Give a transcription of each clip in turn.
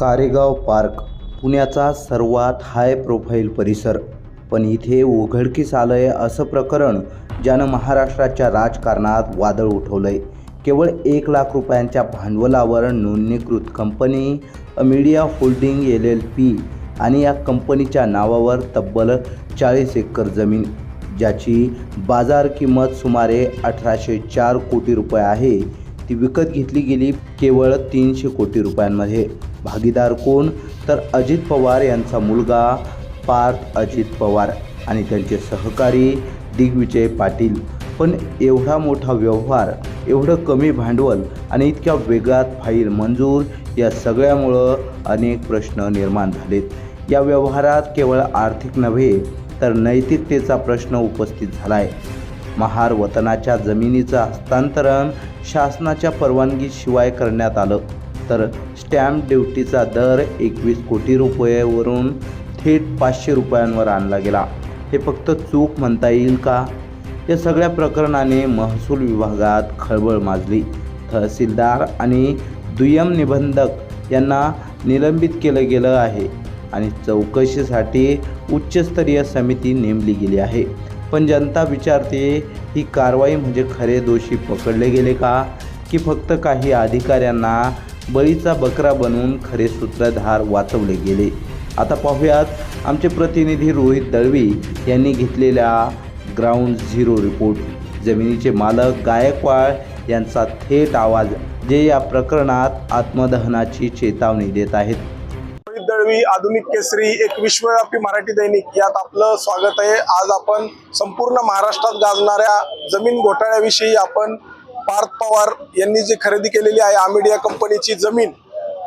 Karegaon park पुण्याचा सर्वात high profile परिसर. पण इथे उघडकीस आलं आहे असं प्रकरण ज्यानं महाराष्ट्राच्या राजकारणात वादळ उठवलंय. केवळ एक लाख रुपयांच्या भांडवलावर नोंदणीकृत company media holding L L P आणि या कंपनीच्या नावावर तब्बल चाळीस एकर जमीन ज्याची बाजार किंमत सुमारे अठराशे चार कोटी रुपये आहे. ती विकत घेतली गेली केवळ तीनशे कोटी रुपयांमध्ये. भागीदार कोण? तर अजित पवार यांचा मुलगा पार्थ अजित पवार आणि त्यांचे सहकारी दिग्विजय पाटील. पण एवढा मोठा व्यवहार एवढं कमी भांडवल आणि इतक्या वेगात फाईल मंजूर या सगळ्यामुळं अनेक प्रश्न निर्माण झालेत. या व्यवहारात केवळ आर्थिक नव्हे तर नैतिकतेचा प्रश्न उपस्थित झाला आहे महार वतनाच्या जमिनीचं हस्तांतरण शासनाच्या परवानगीशिवाय करण्यात आलं. तर स्टॅम्प ड्युटीचा दर एकवीस कोटी रुपयेवरून थेट पाचशे रुपयांवर आणला गेला. हे फक्त चूक म्हणता येईल का? या सगळ्या प्रकरणाने महसूल विभागात खळबळ माजली. तहसीलदार आणि दुय्यम निबंधक यांना निलंबित केलं गेलं आहे आणि चौकशीसाठी उच्चस्तरीय समिती नेमली गेली आहे. पण जनता विचारते ही कारवाई म्हणजे खरे दोषी पकडले गेले का? की फक्त काही अधिकाऱ्यांना बळीचा बकरा बनवून खरे सूत्रधार वाचवले गेले. आता पाहूयात आमचे प्रतिनिधी रोहित दळवी यांनी घेतलेल्या ग्राउंड झिरो रिपोर्ट जमिनीचे मालक गायकवाड यांचा थेट आवाज जे या प्रकरणात आत्मदहनाची चेतावणी देत आहेत. रोहित दळवी आधुनिक केसरी एक विश्वव्यापी मराठी दैनिक यात आपलं स्वागत आहे. आज आपण संपूर्ण महाराष्ट्रात गाजणाऱ्या जमीन घोटाळ्याविषयी आपण पार्थ पवार यांनी जी खरेदी केलेली आहे आमिडिया कंपनीची जमीन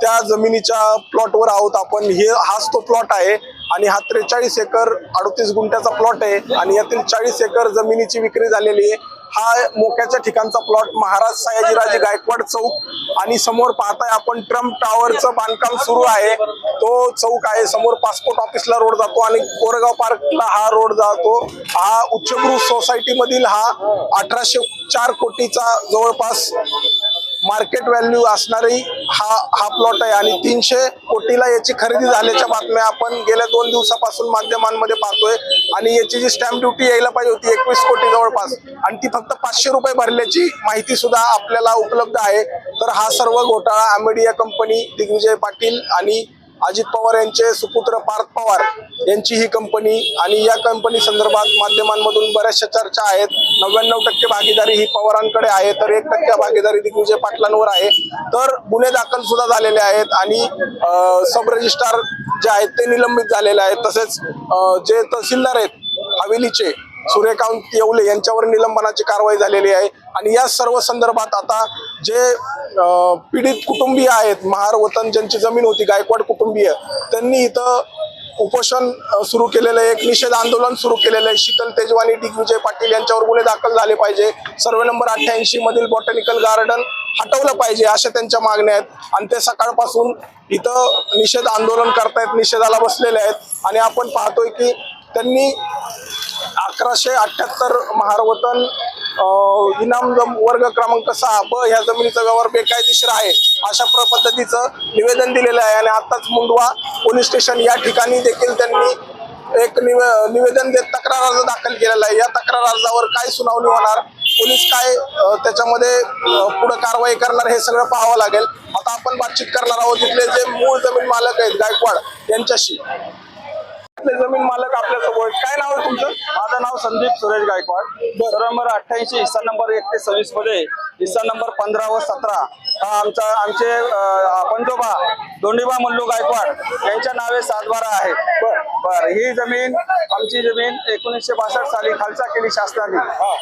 त्या जमिनीच्या प्लॉटवर आहोत आपण. हे हाच तो प्लॉट आहे. आणि हा त्रेचाळीस एकर अडतीस गुंठ्याचा प्लॉट आहे. आणि यातील चाळीस एकर जमिनीची विक्री झालेली आहे. हा मोक्याच्या ठिकाणचा प्लॉट महाराज सयाजीराजे गायकवाड चौक आणि समोर पाहताय आपण ट्रम्प टावरचं बांधकाम सुरू आहे. तो चौक आहे. समोर पासपोर्ट ऑफिसला रोड जातो आणि कोरेगाव पार्कला हा रोड जातो. हा उच्चभ्रू सोसायटी मधील हा अठराशे चार कोटीचा जवळपास मार्केट व्हॅल्यू असणारी हा हा प्लॉट आहे. आणि तीनशे कोटीला याची खरेदी झाल्याच्या बातम्या आपण गेल्या दोन दिवसापासून माध्यमांमध्ये पाहतोय. आणि याची जी स्टॅम्प ड्युटी यायला पाहिजे होती एकवीस कोटी जवळपास. आणि ती फक्त पाचशे रुपये भरल्याची माहिती सुद्धा आपल्याला उपलब्ध आहे. तर हा सर्व घोटाळा अमेडिया कंपनी दिग्विजय पाटील आणि अजित पवार यांचे सुपुत्र पार्थ पवार यांची ही कंपनी आणि या कंपनी संदर्भात माध्यमांमधून बऱ्याचशा चर्चा आहेत. नव्याण्णव टक्के भागीदारी ही पवारांकडे आहे तर एक टक्के भागीदारी दिग्विजय पाटलांवर आहे. तर गुन्हे दाखल सुद्धा झालेले आहेत आणि सब रजिस्ट्रार जे आहेत ते निलंबित झालेले आहेत. तसेच जे तहसीलदार आहेत हवेलीचे सूर्यकांत येवले यांच्यावर निलंबनाची कारवाई झालेली आहे. आणि या सर्व संदर्भात आता जे पीडित कुटुंबीय आहेत महार वतन ज्यांची जमीन होती गायकवाड कुटुंबीय त्यांनी इथं उपोषण सुरू केलेलं आहे एक निषेध आंदोलन सुरू केलेलं आहे. शीतल तेजवानी दिग्विजय पाटील यांच्यावर गुन्हे दाखल झाले पाहिजे. सर्वे नंबर अठ्ठ्याऐंशी मधील बॉटॅनिकल गार्डन हटवलं पाहिजे अशा त्यांच्या मागण्या आहेत. आणि ते सकाळपासून इथं निषेध आंदोलन करतायत निषेधाला बसलेले आहेत. आणि आपण पाहतोय की त्यांनी अकराशे अठ्ठ्याहत्तर महारवतन इनाम जम- वर्ग क्रमांक सहा ब ह्या जमिनीचा व्यवहार बेकायदेशीर आहे अशा प्र पद्धतीचं निवेदन दिलेलं आहे आणि आत्ताच मुंडवा पोलीस स्टेशन या ठिकाणी देखील त्यांनी एक निवे निवेदन देत तक्रार अर्ज दाखल केलेला आहे. या तक्रार अर्जावर काय सुनावणी होणार? पोलीस काय त्याच्यामध्ये अं, पुढे कारवाई करणार हे सगळं पाहावं लागेल. आता आपण बातचीत करणार आहोत तिथले जे मूळ जमीन मालक आहेत गायकवाड यांच्याशी. जमीन मालक आपल्यासोबत काय नाव आहे तुमचं? माझं नाव संदीप सुरेश गायकवाड. सर्व नंबर अठ्ठ्याऐंशी हिस्सा नंबर एक ते सव्वीसमध्ये हिस्सा नंबर पंधरा व सतरा. हा आमचा आमचे पंजोबा दोंडीबा मल्लू गायकवाड यांच्या नावे सातबारा आहे. बर ही जमीन आमची जमीन एकोणीसशे बासष्ट साली खालसा केली शासनाने.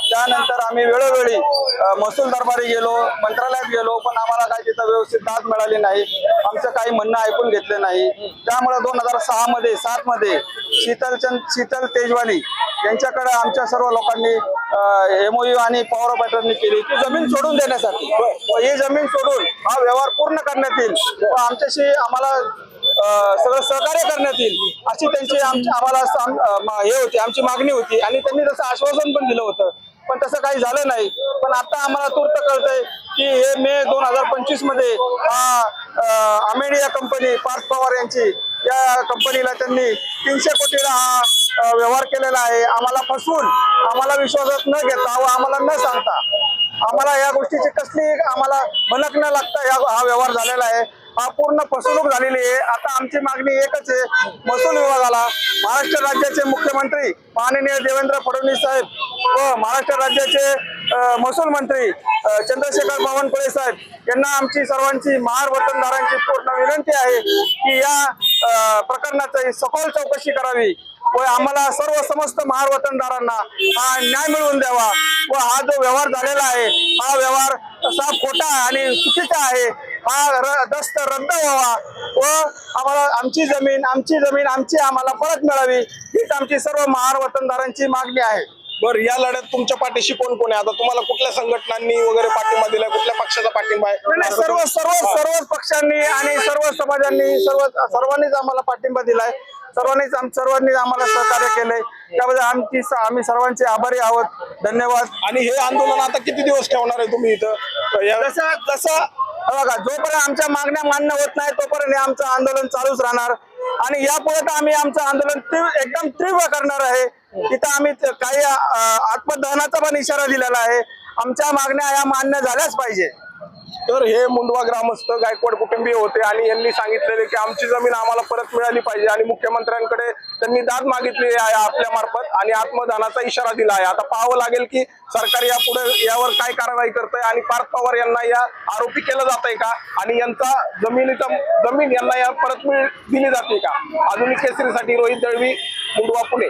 त्यानंतर आम्ही वेळोवेळी महसूल दरबारी गेलो मंत्रालयात गेलो पण आम्हाला काही तिथं व्यवस्थित दाद मिळाली नाही. आमचं काही म्हणणं ऐकून घेतले नाही. त्यामुळे दोन हजार सहा मध्ये सात मध्ये शीतलचंद शीतल तेजवानी यांच्याकडे आमच्या सर्व लोकांनी एमओयू आणि पॉवर ऑपरेटरनी केली. ती जमीन सोडून देण्यासाठी. ही जमीन सोडून हा व्यवहार पूर्ण करण्यात येईल. आमच्याशी आम्हाला सगळं सहकार्य करण्यात येईल अशी त्यांची आम्हाला हे होती आमची मागणी होती. आणि त्यांनी तसं आश्वासन पण दिलं होतं. पण तसं काही झालं नाही. पण आता आम्हाला तूर्त कळतंय की हे मे दोन हजार पंचवीसमध्ये हा अमेडिया कंपनी पार्थ पवार यांची या कंपनीला त्यांनी तीनशे कोटीला हा व्यवहार केलेला आहे. आम्हाला फसवून आम्हाला विश्वासात न घेता व आम्हाला न सांगता आम्हाला या गोष्टीची कसली आम्हाला भनक न लागता या हा व्यवहार झालेला आहे. हा पूर्ण फसवणूक झालेली आहे. आता आमची मागणी एकच आहे महसूल विभागाला महाराष्ट्र राज्याचे मुख्यमंत्री माननीय देवेंद्र फडणवीस साहेब व महाराष्ट्र राज्याचे महसूल मंत्री चंद्रशेखर बावनकुळे साहेब यांना आमची सर्वांची महार वतनदारांची पूर्ण विनंती आहे की या प्रकरणाची सखोल चौकशी करावी व आम्हाला सर्व समस्त महार वतनदारांना हा न्याय मिळवून द्यावा. व हा जो व्यवहार झालेला आहे हा व्यवहार साफ खोटा आणि चुकीचा आहे हा दस्त रद्द व्हावा व आम्हाला आमची जमीन आमची जमीन आमची आम्हाला परत मिळावी हीच आमची सर्व महार वतनदारांची मागणी आहे. बरं या लढ्यात तुमच्या पाठीशी कोण कोण आहे? आता तुम्हाला कुठल्या संघटनांनी वगैरे पाठिंबा दिलाय? कुठल्या पक्षाचा पाठिंबा आहे? सर्व सर्व सर्वच पक्षांनी आणि सर्व समाजांनी सर्व सर्वांनीच आम्हाला पाठिंबा दिलाय. सर्वांनीच आम सर्वांनी आम्हाला सहकार्य केलंय. त्याबद्दल आमची आम्ही सर्वांचे आभारी आहोत. धन्यवाद. आणि हे आंदोलन आता किती दिवस ठेवणार आहे तुम्ही इथं? जसं जसं बघा जोपर्यंत आमच्या मागण्या मान्य होत नाही तोपर्यंत आमचं आंदोलन चालूच राहणार. आणि यापुढे तर आम्ही आमचं आंदोलन तीव्र एकदम तीव्र करणार आहे. तिथं आम्ही काही आत्मदहनाचा पण इशारा दिलेला आहे. आमच्या मागण्या या मान्य झाल्याच पाहिजे. तर हे मुंडवा ग्रामस्थ गायकवाड कुटुंबीय होते आणि यांनी सांगितलेले की आमची जमीन आम्हाला परत मिळाली पाहिजे आणि मुख्यमंत्र्यांकडे त्यांनी दाद मागितली आहे आपल्या मार्फत आणि आत्मदानाचा इशारा दिला आहे. आता पाहावं लागेल की सरकार यापुढे यावर काय कारवाई करतंय आणि पार्थ पवार यांना या आरोपी केलं जात आहे का? आणि यांचा जमिनीचा जमीन यांना या परत मिळ दिली जाते का? आधुनिक केसरीसाठी रोहित दळवी मुंडवा पुणे.